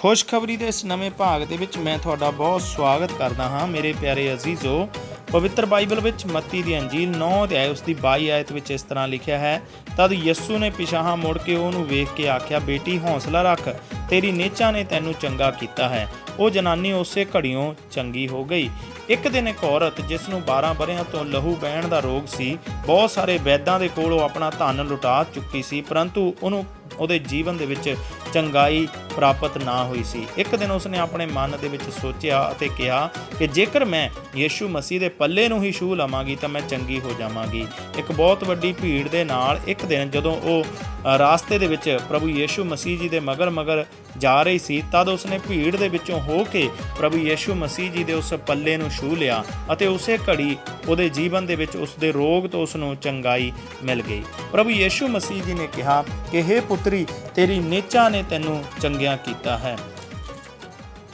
ਖੁਸ਼ਖਬਰੀ ਦੇ ਇਸ ਨਵੇਂ ਭਾਗ ਦੇ ਵਿੱਚ ਮੈਂ ਤੁਹਾਡਾ ਬਹੁਤ ਸਵਾਗਤ ਕਰਦਾ ਹਾਂ ਮੇਰੇ ਪਿਆਰੇ ਅਜ਼ੀਜ਼ੋ ਪਵਿੱਤਰ ਬਾਈਬਲ ਵਿੱਚ ਮੱਤੀ ਦੀ ਅੰਜੀਲ 9 ਅਧਿਆਇ ਉਸ ਦੀ 22 ਆਇਤ ਵਿੱਚ ਇਸ ਤਰ੍ਹਾਂ ਲਿਖਿਆ ਹੈ, ਤਦ ਯਿਸੂ ਨੇ ਪਿਛਾਹਾਂ ਮੁੜ ਕੇ ਉਹਨੂੰ ਵੇਖ ਕੇ ਆਖਿਆ, ਬੇਟੀ ਹੌਸਲਾ ਰੱਖ, ਤੇਰੀ ਨੇਚਾ ਨੇ ਤੈਨੂੰ ਚੰਗਾ ਕੀਤਾ ਹੈ। ਉਹ ਜਨਾਨੀ ਉਸੇ ਘੜੀਓਂ ਚੰਗੀ ਹੋ ਗਈ। ਇੱਕ ਦਿਨ ਇੱਕ ਔਰਤ ਜਿਸ ਨੂੰ 12 ਬਰਿਆਂ ਤੋਂ ਲਹੂ ਬਹਿਣ ਦਾ ਰੋਗ ਸੀ, ਬਹੁਤ ਸਾਰੇ ਵੈਦਾਂ ਦੇ ਕੋਲੋਂ ਆਪਣਾ ਧਨ ਲੁਟਾ ਚੁੱਕੀ ਸੀ, ਪਰੰਤੂ ਉਹਨੂੰ ਉਹਦੇ ਜੀਵਨ ਦੇ ਵਿੱਚ ਚੰਗਾਈ ਪ੍ਰਾਪਤ ਨਾ ਹੋਈ ਸੀ। ਇੱਕ ਦਿਨ ਉਸਨੇ ਆਪਣੇ ਮਨ ਦੇ ਵਿੱਚ ਸੋਚਿਆ ਅਤੇ ਕਿਹਾ ਕਿ ਜੇਕਰ ਮੈਂ ਯੀਸ਼ੂ ਮਸੀਹ ਦੇ ਪੱਲੇ ਨੂੰ ਹੀ ਛੂਹ ਲਵਾਂਗੀ ਤਾਂ ਮੈਂ ਚੰਗੀ ਹੋ ਜਾਵਾਂਗੀ। ਇੱਕ ਬਹੁਤ ਵੱਡੀ ਭੀੜ ਦੇ ਨਾਲ ਇੱਕ ਦਿਨ ਜਦੋਂ ਉਹ ਅ, ਰਾਸਤੇ ਦੇ ਵਿੱਚ ਪ੍ਰਭੂ ਯੀਸ਼ੂ ਮਸੀਹ ਜੀ ਦੇ ਮਗਰ ਮਗਰ ਜਾ ਰਹੀ ਸੀ ਤਦ ਉਸਨੇ ਭੀੜ ਦੇ ਵਿੱਚੋਂ ਹੋ ਕੇ ਪ੍ਰਭੂ ਯੀਸ਼ੂ ਮਸੀਹ ਜੀ ਦੇ ਉਸ ਪੱਲੇ ਨੂੰ ਛੂਹ ਲਿਆ ਅਤੇ ਉਸੇ ਘੜੀ ਉਹਦੇ ਜੀਵਨ ਦੇ ਵਿੱਚ ਉਸ ਦੇ ਰੋਗ ਤੋਂ ਉਸ ਨੂੰ ਚੰਗਾਈ ਮਿਲ ਗਈ। ਪ੍ਰਭੂ ਯੀਸ਼ੂ ਮਸੀਹ ਜੀ ਨੇ ਕਿਹਾ ਕਿ हे ਪੁੱਤਰੀ ਤੇਰੀ ਨੇਚਾ ਨੇ ਤੈਨੂੰ ਚੰਗਿਆ ਕੀਤਾ ਹੈ।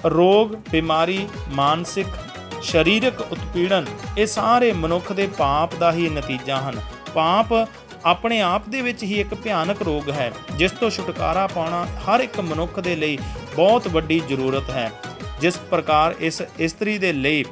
ਰੋਗ, ਬਿਮਾਰੀ, ਮਾਨਸਿਕ, ਸਰੀਰਕ ਉਤਪੀੜਨ, ਇਹ ਸਾਰੇ ਮਨੁੱਖ ਦੇ ਪਾਪ ਦਾ ਹੀ ਨਤੀਜਾ ਹਨ। ਪਾਪ ਆਪਣੇ ਆਪ ਦੇ ਵਿੱਚ ਹੀ ਇੱਕ ਭਿਆਨਕ ਰੋਗ ਹੈ, ਜਿਸ ਤੋਂ ਛੁਟਕਾਰਾ ਪਾਉਣਾ ਹਰ ਇੱਕ ਮਨੁੱਖ ਦੇ ਲਈ ਬਹੁਤ ਵੱਡੀ ਜ਼ਰੂਰਤ ਹੈ। ਜਿਸ ਪ੍ਰਕਾਰ ਇਸ ਇਸਤਰੀ ਦੇ ਲਈ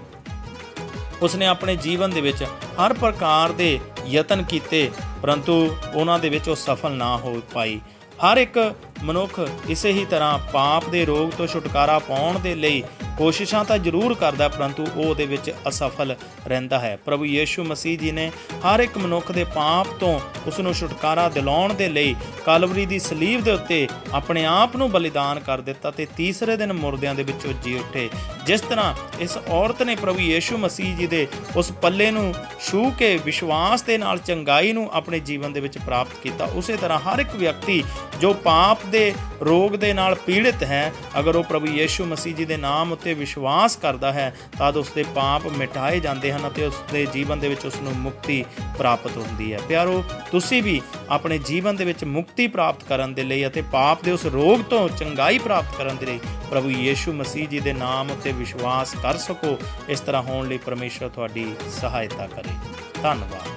ਉਸਨੇ ਆਪਣੇ ਜੀਵਨ ਦੇ ਵਿੱਚ ਹਰ ਪ੍ਰਕਾਰ ਦੇ ਯਤਨ ਕੀਤੇ, ਪਰੰਤੂ ਉਹਨਾਂ ਦੇ ਵਿੱਚ ਉਹ ਸਫਲ ਨਾ ਹੋ ਪਾਈ। ਹਰ ਇੱਕ ਮਨੁੱਖ ਇਸੇ ਹੀ ਤਰ੍ਹਾਂ ਪਾਪ ਦੇ ਰੋਗ ਤੋਂ ਛੁਟਕਾਰਾ ਪਾਉਣ ਦੇ ਲਈ ਕੋਸ਼ਿਸ਼ਾਂ ਤਾਂ ਜ਼ਰੂਰ ਕਰਦਾ ਪਰੰਤੂ ਉਹ ਉਹਦੇ ਵਿੱਚ ਅਸਫਲ ਰਹਿੰਦਾ ਹੈ। ਪ੍ਰਭੂ ਯੀਸ਼ੂ ਮਸੀਹ ਜੀ ਨੇ ਹਰ ਇੱਕ ਮਨੁੱਖ ਦੇ ਪਾਪ ਤੋਂ ਉਸ ਨੂੰ ਛੁਟਕਾਰਾ ਦਿਲਾਉਣ ਦੇ ਲਈ ਕਲਵਰੀ ਦੀ ਸਲੀਬ ਦੇ ਉੱਤੇ ਆਪਣੇ ਆਪ ਨੂੰ ਬਲੀਦਾਨ ਕਰ ਦਿੱਤਾ ਤੇ ਤੀਸਰੇ ਦਿਨ ਮੁਰਦਿਆਂ ਦੇ ਵਿੱਚੋਂ ਜੀ ਉੱਠੇ। ਜਿਸ ਤਰ੍ਹਾਂ ਇਸ ਔਰਤ ਨੇ ਪ੍ਰਭੂ ਯੀਸ਼ੂ ਮਸੀਹ ਜੀ ਦੇ ਉਸ ਪੱਲੇ ਨੂੰ ਛੂ ਕੇ ਵਿਸ਼ਵਾਸ ਦੇ ਨਾਲ ਚੰਗਾਈ ਨੂੰ ਆਪਣੇ ਜੀਵਨ ਦੇ ਵਿੱਚ ਪ੍ਰਾਪਤ ਕੀਤਾ, ਉਸੇ ਤਰ੍ਹਾਂ ਹਰ ਇੱਕ ਵਿਅਕਤੀ ਜੋ ਪਾਪ ਦੇ ਰੋਗ ਦੇ ਨਾਲ ਪੀੜਿਤ ਹੈ, ਅਗਰ ਉਹ ਪ੍ਰਭੂ ਯੀਸ਼ੂ ਮਸੀਹ ਜੀ ਦੇ ਨਾਮ ਉੱਤੇ ਵਿਸ਼ਵਾਸ ਕਰਦਾ ਹੈ, ਤਦ ਉਸ ਦੇ ਪਾਪ ਮਿਟਾਏ ਜਾਂਦੇ ਹਨ ਅਤੇ ਉਸ ਦੇ ਜੀਵਨ ਦੇ ਵਿੱਚ ਉਸ ਨੂੰ ਮੁਕਤੀ ਪ੍ਰਾਪਤ ਹੁੰਦੀ ਹੈ। ਪਿਆਰੋ, ਤੁਸੀਂ ਵੀ ਆਪਣੇ ਜੀਵਨ ਦੇ ਵਿੱਚ ਮੁਕਤੀ ਪ੍ਰਾਪਤ ਕਰਨ ਦੇ ਲਈ ਅਤੇ ਪਾਪ ਦੇ ਉਸ ਰੋਗ ਤੋਂ ਚੰਗਾਈ ਪ੍ਰਾਪਤ ਕਰਨ ਦੇ ਲਈ ਪ੍ਰਭੂ ਯੀਸ਼ੂ ਮਸੀਹ ਜੀ ਦੇ ਨਾਮ ਉੱਤੇ ਵਿਸ਼ਵਾਸ ਕਰ ਸਕੋ, ਇਸ ਤਰ੍ਹਾਂ ਹੋਣ ਲਈ ਪਰਮੇਸ਼ਰ ਤੁਹਾਡੀ ਸਹਾਇਤਾ ਕਰੇ। ਧੰਨਵਾਦ।